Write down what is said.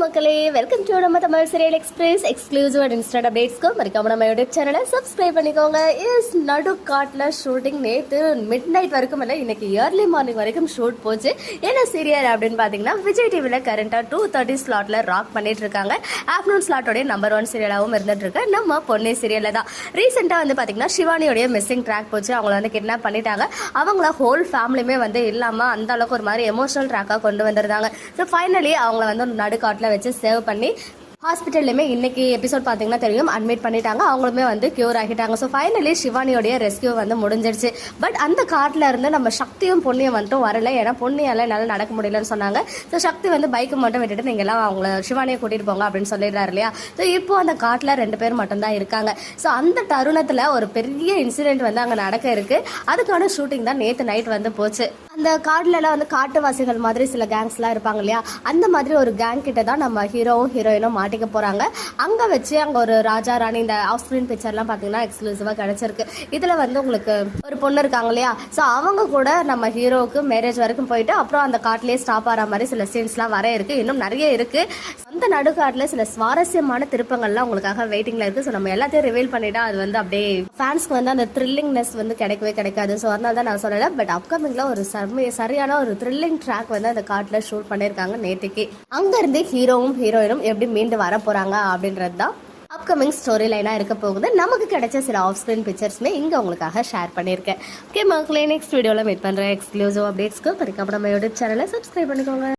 மக்களே welcome to நம்ம Tamil serial express exclusive and instant அப்டேட்ஸ்க்கு மறக்காம நம்ம யூடியூப் சேனலை சப்ஸ்கிரைப் பண்ணிக்கோங்க. இஸ் நடு காட்டில் ஷூட்டிங் நேற்று மிட் நைட் வரைக்கும் இல்லை இன்னைக்கு ஏர்லி மார்னிங் வரைக்கும் ஷூட் போச்சு. என்ன சீரியல் அப்படின்னு பார்த்தீங்கன்னா விஜய் டிவியில் கரண்ட்டாக டூ தேர்ட்டி ஸ்லாட்டில் ராக் பண்ணிட்டு இருக்காங்க. ஆஃப்டர்நூன் ஸ்லாட்டோடைய நம்பர் ஒன் சீரியலாகவும் இருந்துட்டு இருக்கு. நம்ம பொன்னே சீரியலில் தான். ரீசெண்டாக வந்து பார்த்தீங்கன்னா சிவானியோடைய மிஸ்ஸிங் ட்ராக் போச்சு. அவங்கள வந்து கிட்னாப் பண்ணிட்டாங்க. அவங்கள ஹோல் ஃபேமிலியுமே வந்து இல்லாமல் அந்த அளவுக்கு ஒரு மாதிரி எமோஷனல் ட்ராக்காக கொண்டு வந்திருந்தாங்க. ஸோ ஃபைனலி அவங்கள வந்து ஒரு நடுக்காட்டில் வச்சு சேவ் பண்ணி ஹாஸ்பிட்டல்லையுமே இன்னைக்கு எபிசோட் பார்த்தீங்கன்னா தெரியும். அட்மிட் பண்ணிட்டாங்க. அவங்களுமே வந்து கியூர் ஆகிட்டாங்க. ஸோ ஃபைனலி சிவானியோடைய ரெஸ்கியூ வந்து முடிஞ்சிருச்சு. பட் அந்த காட்டில் இருந்து நம்ம சக்தியும் பொண்ணியும் வந்துட்டும் வரல. ஏன்னா பொண்ணியால் என்னால் நடக்க முடியலன்னு சொன்னாங்க. ஸோ சக்தி வந்து பைக்கை மட்டும் விட்டுட்டு நீங்கள் எல்லாம் அவங்கள சிவானியை கூட்டிட்டு போங்க அப்படின்னு சொல்லிடுறாரு இல்லையா? ஸோ இப்போ அந்த காட்டில் ரெண்டு பேர் மட்டும்தான் இருக்காங்க. ஸோ அந்த தருணத்தில் ஒரு பெரிய இன்சிடென்ட் வந்து அங்கே நடக்க இருக்கு. அதுக்கான ஷூட்டிங் தான் நேற்று நைட் வந்து போச்சு. அந்த காடுலலாம் வந்து காட்டுவாசிகள் மாதிரி சில கேங்ஸ்லாம் இருப்பாங்க இல்லையா? அந்த மாதிரி ஒரு கேங் கிட்ட தான் நம்ம ஹீரோவும் ஹீரோயினும் மாட்டிக்க போகிறாங்க அங்கே வச்சு அங்கே ஒரு ராஜா ராணி இந்த ஆஃப் ஸ்க்ரீன் பிக்சர்லாம் பார்த்தீங்கன்னா எக்ஸ்க்ளூசிவாக கிடச்சிருக்கு. இதில் வந்து உங்களுக்கு ஒரு பொண்ணு இருக்காங்க இல்லையா? ஸோ அவங்க கூட நம்ம ஹீரோவுக்கு மேரேஜ் வரைக்கும் போயிட்டு அப்புறம் அந்த காட்டிலே ஸ்டாப் ஆகிற மாதிரி சில சீன்ஸ்லாம் வர இருக்குது இன்னும் நிறைய இருக்குது அந்த நடுக்காட்டில் சில சுவாரஸ்யமான திருப்பங்கள்லாம் உங்களுக்காக வெயிட்டிங்கில் இருக்குது ஸோ நம்ம எல்லாத்தையும் ரிவீல் பண்ணிட்டா அது வந்து அப்படியே ஃபேன்ஸ்க்கு வந்து அந்த த்ரில்லிங்னஸ் வந்து கிடைக்கவே கிடைக்காது. ஸோ அதனால தான் நான் சொல்லலை. பட் அப்கமிங்கில் ஒரு சர்மி சரியான ஒரு த்ரில்லிங் ட்ராக் வந்து அந்த காட்டில் ஷூட் பண்ணியிருக்காங்க நேற்றுக்கு அங்கேருந்து ஹீரோவும் ஹீரோயினும் எப்படி மீண்டு வர போகிறாங்க அப்படின்றது தான் அப்கமிங் ஸ்டோரி லைனாக இருக்க போகுது. நமக்கு கிடைச்ச சில ஆஃப் ஸ்க்ரீன் பிக்சர்ஸ்மே இங்கே உங்களுக்காக ஷேர் பண்ணியிருக்கேன். ஓகே மக்களே நெக்ஸ்ட் வீடியோவில் மீட் பண்ணுறேன் எக்ஸ்க்ளூசிவ் அப்டேட்ஸ்க்கு அதுக்கப்புறம் நம்ம யூடியூப் சேனலை சப்ஸ்கிரைப் பண்ணிக்கோங்க.